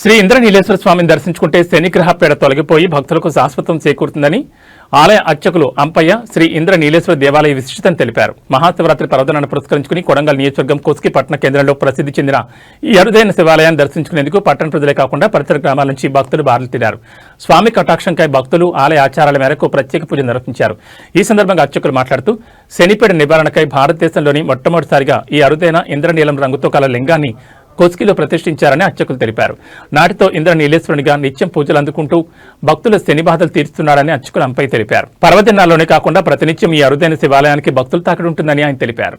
శ్రీ ఇంద్రనీలేశ్వర స్వామిని దర్శించుకుంటే శనిగ్రహపేడ తొలగిపోయి భక్తులకు శాశ్వతం చేకూరుతుందని ఆలయ అర్చకులు అంపయ్య శ్రీ ఇంద్ర నీలేశ్వర దేవాలయ విశిష్టతను తెలిపారు. మహాశివరాత్రి పర్వదనాన్ని పురస్కరించుకుని కొడంగల్ నియోజకవర్గం కోస్కి పట్టణ కేంద్రంలో ప్రసిద్ధి చెందిన ఈ అరుదైన శివాలయాన్ని దర్శించుకునేందుకు పట్టణ ప్రజలే కాకుండా పరిసర గ్రామాల నుంచి భక్తులు బారులు తీరారు స్వామి కటాక్షంకై భక్తులు ఆలయ ఆచారాల మేరకు ప్రత్యేక పూజ నిర్వహించారు. ఈ సందర్భంగా అర్చకులు మాట్లాడుతూ శనిపీడ నివారణకై భారతదేశంలోని మొట్టమొదటిసారిగా ఈ అరుదైన ఇంద్రనీలం రంగుతో కల లింగాన్ని కోస్కిలో ప్రతిష్ఠించారని అర్చకులు తెలిపారు. నాటితో ఇంద్ర నీలేశ్వరునిగా నిత్యం పూజలు అందుకుంటూ భక్తుల శని బాధలు తీరుస్తున్నాడని అర్చకులు అంపై తెలిపారు. పర్వదినాల్లోనే కాకుండా ప్రతినిత్యం ఈ అరుదైన శివాలయానికి భక్తులు తాకడి ఉంటుందని ఆయన తెలిపారు.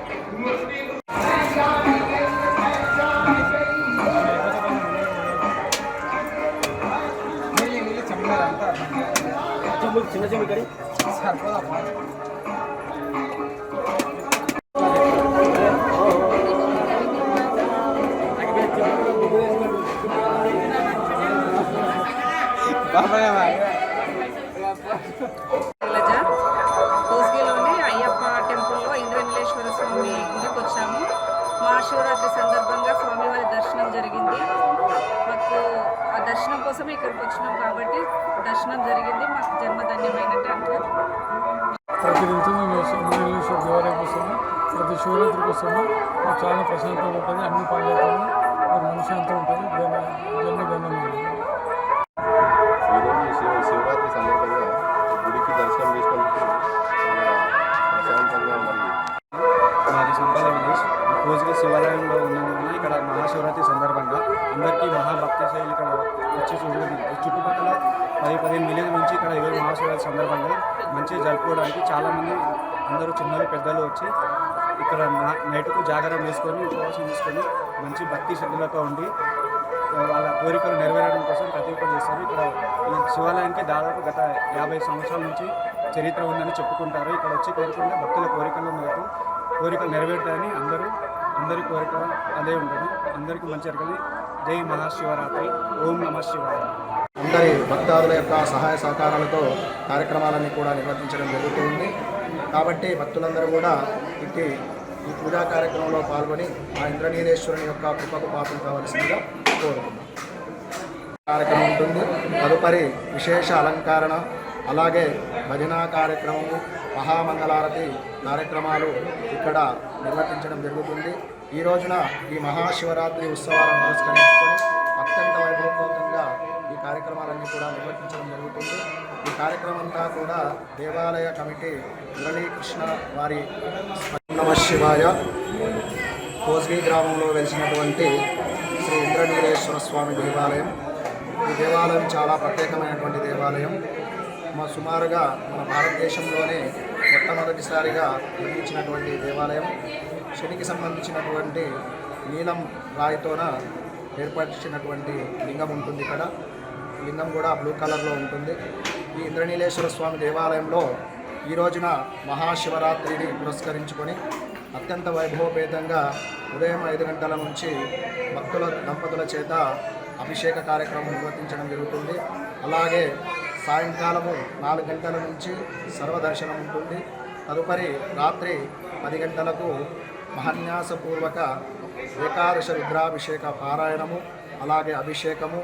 लोग छिना छिनी करें बाबा దర్శనం కోసం ఇక్కడికి వచ్చినాం కాబట్టి దర్శనం జరిగింది. మాకు జన్మధన్యమైనట్టు అంటారు ప్రతినిత్యం మేము దేవాలయం కోసము ప్రతి శివరాత్రి కోసము మాకు చాలా ప్రశాంతంగా ఉంటుంది అన్ని పాలవుతాము అవుతాము మనశ్శాంతం ఉంటుంది. జన పది పదిహేను మిలియన్ నుంచి ఇక్కడ ఇరవై మహాశివరాత్రి సందర్భంగా మంచిగా జరుపుకోవడానికి చాలామంది అందరూ చిన్నలు పెద్దలు వచ్చి ఇక్కడ నైట్కు జాగారం వేసుకొని ఉపవాసం తీసుకొని మంచి భక్తి శ్రద్ధలతో ఉండి వాళ్ళ కోరికలు నెరవేరడం కోసం ప్రతి ఒక్కరు చేస్తారు. ఇక్కడ ఈ శివాలయానికి దాదాపు గత యాభై సంవత్సరాల నుంచి చరిత్ర ఉందని చెప్పుకుంటారు. ఇక్కడ వచ్చి కోరుకుంటే భక్తుల కోరికల మేరకు కోరికలు నెరవేరుతాయని అందరూ అందరి కోరిక అదే ఉంటుంది. అందరికీ మంచి జరగాలి. జై మహాశివరాత్రి. ఓం నమ శివాయ. అందరి భక్తాదుల యొక్క సహాయ సహకారాలతో కార్యక్రమాలన్నీ కూడా నిర్వర్తించడం జరుగుతుంది. కాబట్టి భక్తులందరూ కూడా ఇట్టి ఈ పూజా కార్యక్రమంలో పాల్గొని ఆ ఇంద్రనీలేశ్వరుని యొక్క కృపకు పాపం కావలసిందిగా కోరుతున్నాం కార్యక్రమం ఉంటుంది. తదుపరి విశేష అలంకరణ అలాగే భజన కార్యక్రమము మహామంగళారతి కార్యక్రమాలు ఇక్కడ నిర్వర్తించడం జరుగుతుంది. ఈ రోజున ఈ మహాశివరాత్రి ఉత్సవాలను పురస్కరించుకొని అత్యంత వైభవపూర్వకంగా ఈ కార్యక్రమాలన్నీ కూడా నిర్వర్తించడం జరుగుతుంది. ఈ కార్యక్రమం కూడా దేవాలయ కమిటీ మురళీకృష్ణ వారి నమ శివాయ. కోజ్గి గ్రామంలో వెలిసినటువంటి శ్రీ ఇంద్రనీలేశ్వర స్వామి దేవాలయం. ఈ దేవాలయం చాలా ప్రత్యేకమైనటువంటి దేవాలయం. మా సుమారుగా మన భారతదేశంలోనే మొట్టమొదటిసారిగా నిర్మించినటువంటి దేవాలయం. శనికి సంబంధించినటువంటి నీలం రాయితోన ఏర్పరిచినటువంటి లింగం ఉంటుంది ఇక్కడ. లింగం కూడా బ్లూ కలర్లో ఉంటుంది. ఈ ఇంద్రనీలేశ్వర స్వామి దేవాలయంలో ఈ రోజున మహాశివరాత్రిని పురస్కరించుకొని అత్యంత వైభవపేతంగా ఉదయం ఐదు గంటల నుంచి భక్తుల దంపతుల చేత అభిషేక కార్యక్రమం నిర్వర్తించడం జరుగుతుంది. అలాగే సాయంకాలము నాలుగు గంటల నుంచి సర్వదర్శనం ఉంటుంది. తదుపరి రాత్రి పది గంటలకు మహన్యాసపూర్వక ఏకాదశ రుద్రాభిషేక పారాయణము అలాగే అభిషేకము